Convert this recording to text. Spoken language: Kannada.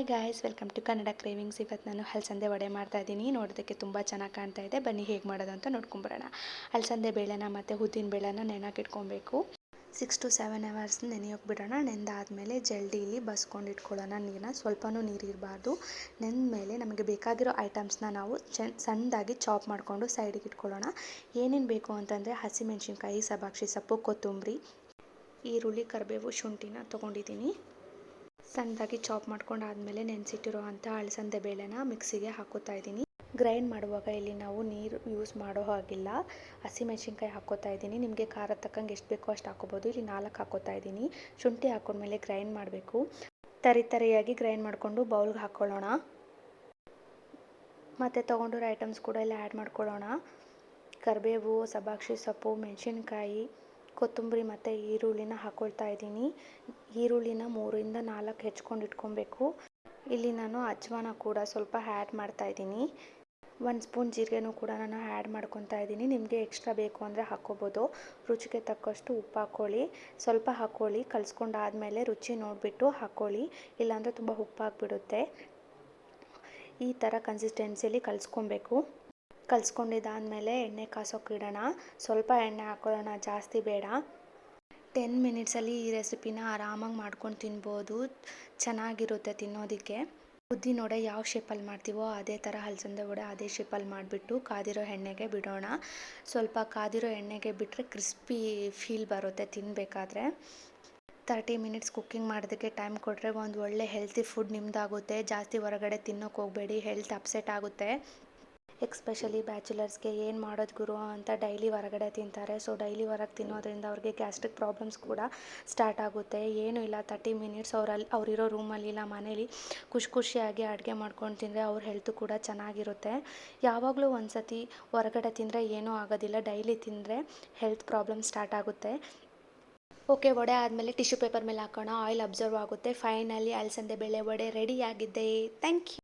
Hi guys welcome to Kannada cravings ಇವತ್ತು ನಾನು ಹಲಸಂದೆ ವಡೆ ಮಾಡ್ತಾ ಇದ್ದೀನಿ. ನೋಡೋದಕ್ಕೆ ತುಂಬ ಚೆನ್ನಾಗಿ ಕಾಣ್ತಾ ಇದೆ. ಬನ್ನಿ ಹೇಗೆ ಮಾಡೋದು ಅಂತ ನೋಡ್ಕೊಂಬರೋಣ. ಹಲಸಂದೆ ಬೇಳೆನ ಮತ್ತು ಉದ್ದಿನ ಬೇಳೆನ ನೆನಕಿಟ್ಕೊಬೇಕು ಸಿಕ್ಸ್ ಟು ಸೆವೆನ್ ಅವರ್ಸ್ ನೆನೆಯೋಕೆ ಬಿಡೋಣ. ನೆಂದಾದಮೇಲೆ ಜಲ್ಡೀಲಿ ಬಸ್ಕೊಂಡು ಇಟ್ಕೊಳ್ಳೋಣ ನೀರನ್ನ. ಸ್ವಲ್ಪನೂ ನೀರು ಇರಬಾರ್ದು. ಮೇಲೆ ನಮಗೆ ಬೇಕಾಗಿರೋ ಐಟಮ್ಸ್ನ ನಾವು ಚೆನ್, ಸಣ್ಣದಾಗಿ ಚಾಪ್ ಮಾಡಿಕೊಂಡು ಸೈಡಿಗೆ ಇಟ್ಕೊಳ್ಳೋಣ. ಏನೇನು ಬೇಕು ಅಂತಂದರೆ ಹಸಿಮೆಣ್ಸಿನ್ಕಾಯಿ ಸಬಾಕ್ಷಿ ಸೊಪ್ಪು, ಕೊತ್ತಂಬರಿ, ಈರುಳ್ಳಿ, ಕರಿಬೇವು, ಶುಂಠಿನ ತೊಗೊಂಡಿದ್ದೀನಿ. ಸಣ್ಣದಾಗಿ ಚಾಪ್ ಮಾಡ್ಕೊಂಡಾದಮೇಲೆ ನೆನೆಸಿಟ್ಟಿರೋ ಅಂಥ ಅಳಸಂದೆ ಬೇಳೆನ ಮಿಕ್ಸಿಗೆ ಹಾಕೋತಾ ಇದ್ದೀನಿ. ಗ್ರೈಂಡ್ ಮಾಡುವಾಗ ಇಲ್ಲಿ ನಾವು ನೀರು ಯೂಸ್ ಮಾಡೋ ಹಾಗಿಲ್ಲ. ಹಸಿಮೆಣ್ಸಿನ್ಕಾಯಿ ಹಾಕೋತಾ ಇದ್ದೀನಿ. ನಿಮಗೆ ಖಾರ ತಕ್ಕಂಗೆ ಎಷ್ಟು ಬೇಕೋ ಅಷ್ಟು ಹಾಕೋಬೋದು. ಇಲ್ಲಿ ನಾಲ್ಕು ಹಾಕೋತಾ ಇದ್ದೀನಿ. ಶುಂಠಿ ಹಾಕೊಂಡ್ಮೇಲೆ ಗ್ರೈಂಡ್ ಮಾಡಬೇಕು. ತರಿ ತರಿಯಾಗಿ ಗ್ರೈಂಡ್ ಮಾಡಿಕೊಂಡು ಬೌಲ್ಗೆ ಹಾಕ್ಕೊಳ್ಳೋಣ ಮತ್ತು ತೊಗೊಂಡಿರೋ ಐಟಮ್ಸ್ ಕೂಡ ಇಲ್ಲಿ ಆ್ಯಡ್ ಮಾಡ್ಕೊಳ್ಳೋಣ. ಕರಿಬೇವು ಸಬಾಕ್ಷಿ ಸೊಪ್ಪು, ಮೆಣಸಿನ್ಕಾಯಿ ಕೊತ್ತಂಬರಿ ಮತ್ತು ಈರುಳ್ಳಿನ ಹಾಕ್ಕೊಳ್ತಾ ಇದ್ದೀನಿ. ಈರುಳ್ಳಿನ ಮೂರಿಂದ ನಾಲ್ಕು ಹೆಚ್ಕೊಂಡು ಇಟ್ಕೊಬೇಕು. ಇಲ್ಲಿ ನಾನು ಅಜ್ವಾನ ಕೂಡ ಸ್ವಲ್ಪ ಆ್ಯಡ್ ಮಾಡ್ತಾ ಇದ್ದೀನಿ. ಒಂದು ಸ್ಪೂನ್ ಜೀರಿಗೆನೂ ಕೂಡ ನಾನು ಆ್ಯಡ್ ಮಾಡ್ಕೊತಾ ಇದ್ದೀನಿ. ನಿಮಗೆ ಎಕ್ಸ್ಟ್ರಾ ಬೇಕು ಅಂದರೆ ಹಾಕ್ಕೋಬೋದು. ರುಚಿಗೆ ತಕ್ಕಷ್ಟು ಉಪ್ಪು ಹಾಕ್ಕೊಳ್ಳಿ. ಸ್ವಲ್ಪ ಹಾಕ್ಕೊಳ್ಳಿ. ಕಲಿಸ್ಕೊಂಡಾದಮೇಲೆ ರುಚಿ ನೋಡಿಬಿಟ್ಟು ಹಾಕ್ಕೊಳ್ಳಿ. ಇಲ್ಲಾಂದರೆ ತುಂಬ ಉಪ್ಪಾಗಿಬಿಡುತ್ತೆ ಈ ಥರ ಕನ್ಸಿಸ್ಟೆನ್ಸಿಯಲ್ಲಿ ಕಲಿಸ್ಕೊಬೇಕು ಕಲಿಸ್ಕೊಂಡಿದ್ದಾದಮೇಲೆ ಎಣ್ಣೆ ಕಾಸೋಕೆ ಇಡೋಣ, ಸ್ವಲ್ಪ ಎಣ್ಣೆ ಹಾಕೊಳ್ಳೋಣ, ಜಾಸ್ತಿ ಬೇಡ. ಟೆನ್ ಮಿನಿಟ್ಸಲ್ಲಿ ಈ ರೆಸಿಪಿನ ಆರಾಮಾಗಿ ಮಾಡ್ಕೊಂಡು ತಿನ್ಬೋದು, ಚೆನ್ನಾಗಿರುತ್ತೆ ತಿನ್ನೋದಕ್ಕೆ. ಉದ್ದಿ ವಡೆ ಯಾವ ಶೇಪಲ್ಲಿ ಮಾಡ್ತೀವೋ ಅದೇ ಥರ ಹಲಸಂದೆ ವಡೆ ಅದೇ ಶೇಪಲ್ಲಿ ಮಾಡಿಬಿಟ್ಟು ಕಾದಿರೋ ಎಣ್ಣೆಗೆ ಬಿಡೋಣ. ಸ್ವಲ್ಪ ಕಾದಿರೋ ಎಣ್ಣೆಗೆ ಬಿಟ್ಟರೆ ಕ್ರಿಸ್ಪಿ ಫೀಲ್ ಬರುತ್ತೆ ತಿನ್ನಬೇಕಾದ್ರೆ ತರ್ಟಿ ಮಿನಿಟ್ಸ್ ಕುಕ್ಕಿಂಗ್ ಮಾಡೋದಕ್ಕೆ ಟೈಮ್ ಕೊಟ್ಟರೆ ಒಂದು ಒಳ್ಳೆ ಹೆಲ್ತಿ ಫುಡ್ ನಿಮ್ಮದಾಗುತ್ತೆ ಜಾಸ್ತಿ ಹೊರಗಡೆ ತಿನ್ನೋಕೆ ಹೋಗಬೇಡಿ ಹೆಲ್ತ್ ಅಪ್ಸೆಟ್ ಆಗುತ್ತೆ. ಎಕ್ಸ್ಪೆಷಲಿ ಬ್ಯಾಚುಲರ್ಸ್ಗೆ ಏನು ಮಾಡೋದು ಗುರು ಅಂತ ಡೈಲಿ ಹೊರಗಡೆ ತಿಂತಾರೆ. ಸೊ ಡೈಲಿ ಹೊರಗೆ ತಿನ್ನೋದ್ರಿಂದ ಅವ್ರಿಗೆ ಗ್ಯಾಸ್ಟ್ರಿಕ್ ಪ್ರಾಬ್ಲಮ್ಸ್ ಕೂಡ ಸ್ಟಾರ್ಟ್ ಆಗುತ್ತೆ. ಏನೂ ಇಲ್ಲ ತರ್ಟಿ ಮಿನಿಟ್ಸ್ ಅವರಲ್ಲಿ ಅವರಿರೋ ರೂಮಲ್ಲಿ ಇಲ್ಲ ಮನೇಲಿ ಖುಷಿ ಖುಷಿಯಾಗಿ ಅಡುಗೆ ಮಾಡ್ಕೊಂಡು ತಿಂದರೆ ಅವ್ರ ಹೆಲ್ತು ಕೂಡ ಚೆನ್ನಾಗಿರುತ್ತೆ. ಯಾವಾಗಲೂ ಒಂದು ಸತಿ ಹೊರಗಡೆ ತಿಂದರೆ ಏನೂ ಆಗೋದಿಲ್ಲ. ಡೈಲಿ ತಿಂದರೆ ಹೆಲ್ತ್ ಪ್ರಾಬ್ಲಮ್ ಸ್ಟಾರ್ಟ್ ಆಗುತ್ತೆ. ಓಕೆ, ವಡೆ ಆದಮೇಲೆ ಟಿಶ್ಯೂ ಪೇಪರ್ ಮೇಲೆ ಹಾಕೋಣ. ಆಯಿಲ್ ಅಬ್ಸರ್ವ್ ಆಗುತ್ತೆ. ಫೈನಲಿ ಅಲಸಂದೆ ಬೆಳೆ ವಡೆ ರೆಡಿ ಆಗಿದೆ ಥ್ಯಾಂಕ್ ಯು